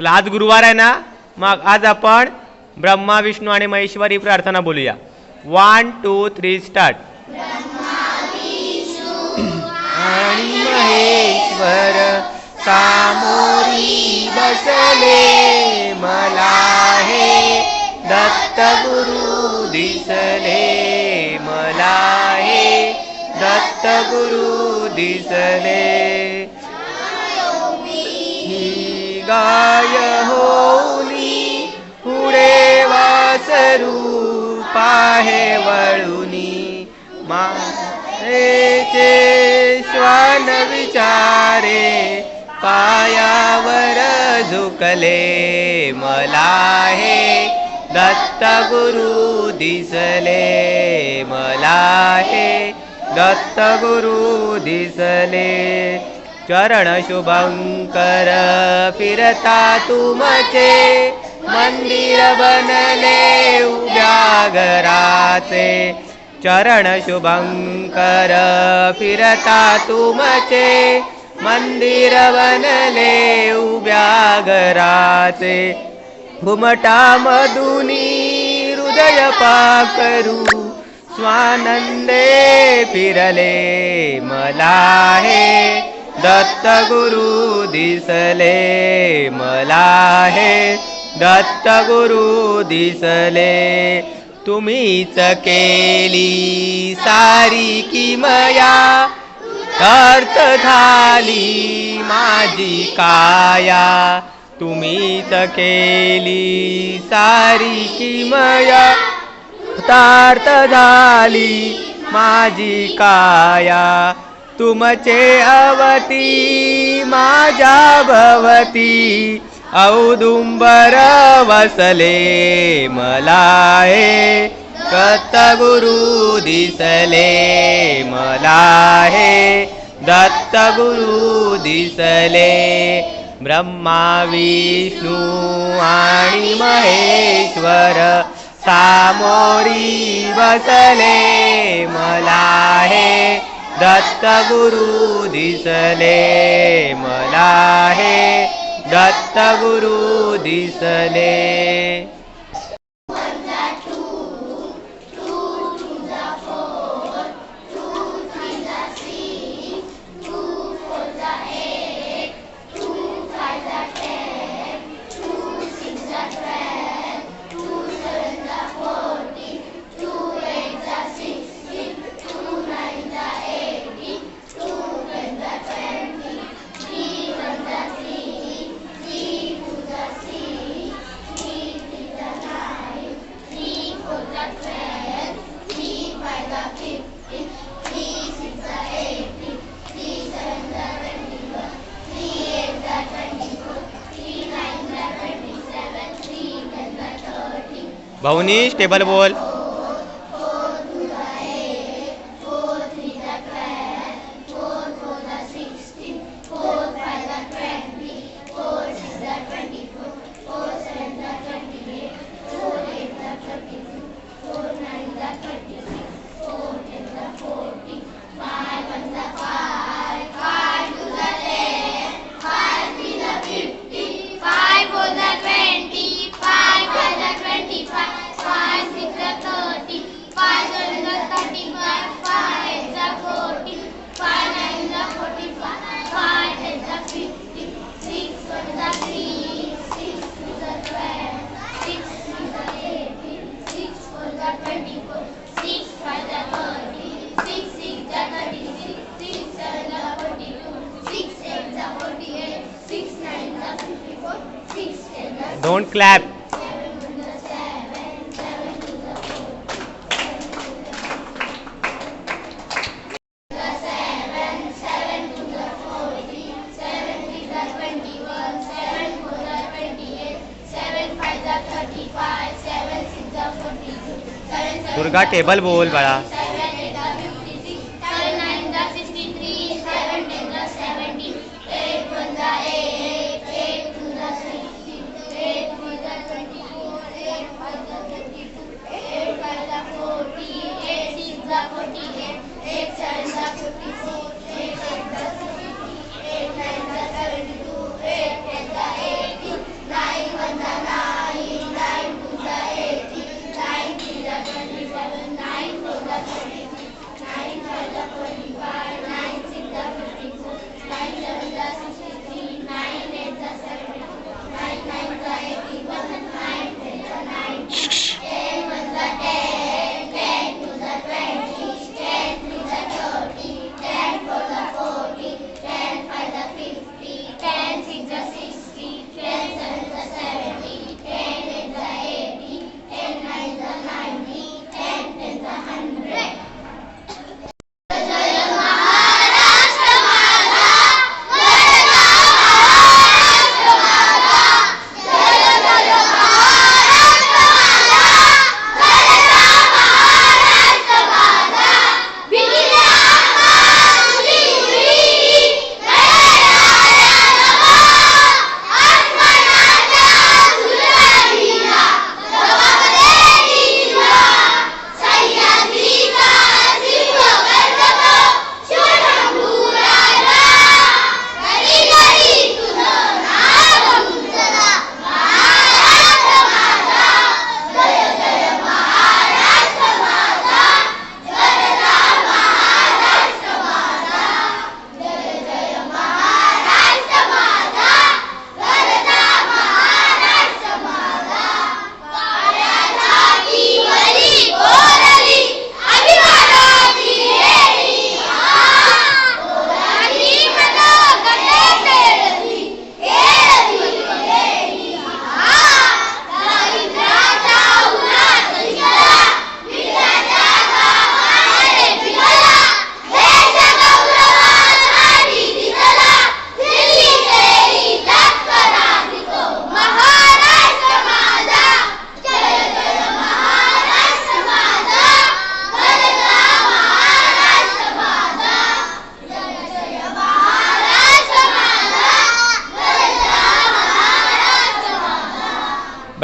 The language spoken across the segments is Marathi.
चला आज गुरुवार आहे ना? मग आज आपण ब्रह्मा विष्णू आणि महेश्वरी प्रार्थना बोलूया. वन टू थ्री स्टार्ट आणि महेश्वर सामोरी बसले मला हे दत्त गुरु दिसले मला हे दत्त गुरु दिसले. गाय होली पुढे वासरू पाहे वळुनी मारेचे श्वान विचारे पायावर झुकले मला हे दत्त गुरु दिसले मला हे दत्त गुरु दिसले। चरण शुभंकर फिरता तुमचे मंदिर बनले उभ्या घराचे. चरण शुभंकर फिरता तुमचे मंदिर बनले उभ्या घराचे. घुमटा मधुनी हृदय पाकरू स्वानंदे फिरले मला हे दत्त गुरु दिसले मला हे दत्त गुरु दिसले तुम्हीच केली सारी किमया अर्थ झाली माझी काया. तुम्हीच केली सारी किमया तार्थ झाली माझी काया. तुमचे अवती माझ्या भवती औदुंबर वसले मला हे दत्त गुरु दिसले मला हे दत्त गुरु दिसले ब्रह्मा विष्णू आणि महेश्वर सामोरी बसले मला दत्तगुरु दिसले मला हे दत्तगुरु दिसले भाऊनी स्टेबल बोल डोंट क्लैप दुर्गा टेबल बोल बड़ा।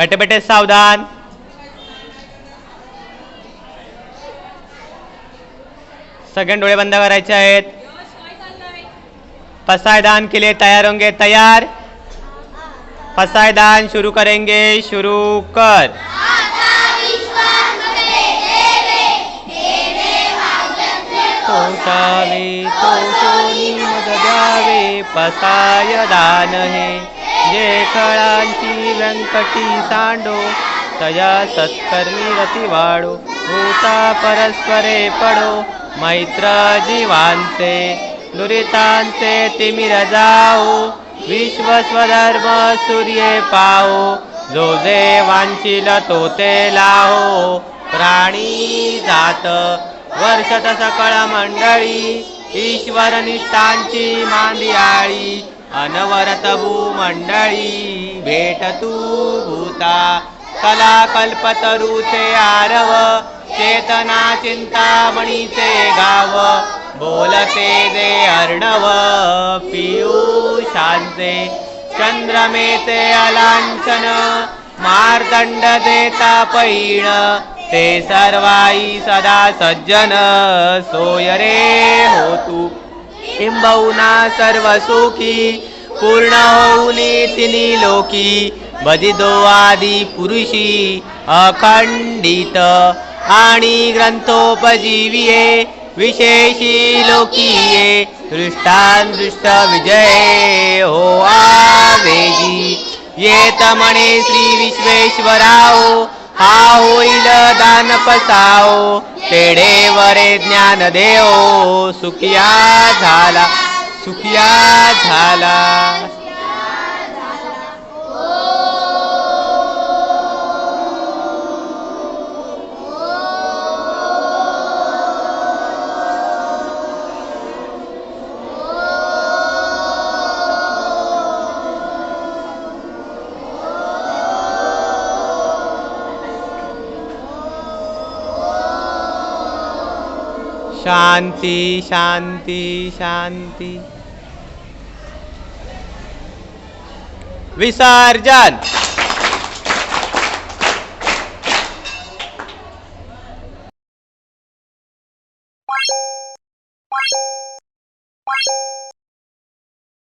बेटे बेटे सावधान। सगळे डोळे बंद करायचे आहेत। पसायदान के लिए तयार होंगे तयार। पसायदान शुरू करेंगे शुरू कर। आता तो तो हे। जे खळांची व्यंकटी सांडो तया सत्कर्मी रती वाढो भूता परस्परे पडो मैत्र जीवांचे दुरितांचे तिमिर जाओ विश्व स्वधर्म सूर्ये पाओ जो जे वांचिल तो ते लाहो प्राणी जात वर्षत सकळ मंडळी ईश्वर निष्ठांची मांदियाळी अनवरत भूमंडळी भेट तू भूता। कला कल्पतरूचे आरव चेतना चिंतामणीचे गाव। बोलते दे अर्णव पियुषांचे। चंद्रमेचे अलांचन मार्दंड देता पैण। ते सर्वाई सदा सज्जन सोयरे हो तू किंबहुना सर्व सुखी पूर्ण होऊनी तिनी लोकी बदिदो आदी पुरुषी अखंडित. आणि ग्रंथोपजीविये विशेषी लोकीये दृष्टान दृष्ट विजय हो आवेजी येत म्हणे श्री विश्वेश्वराओ हा होईल दान पसाओ तेडे वरे ज्ञान देओ सुखिया झाला सुखिया झाला. शांती शांती शांती. विसर्जन!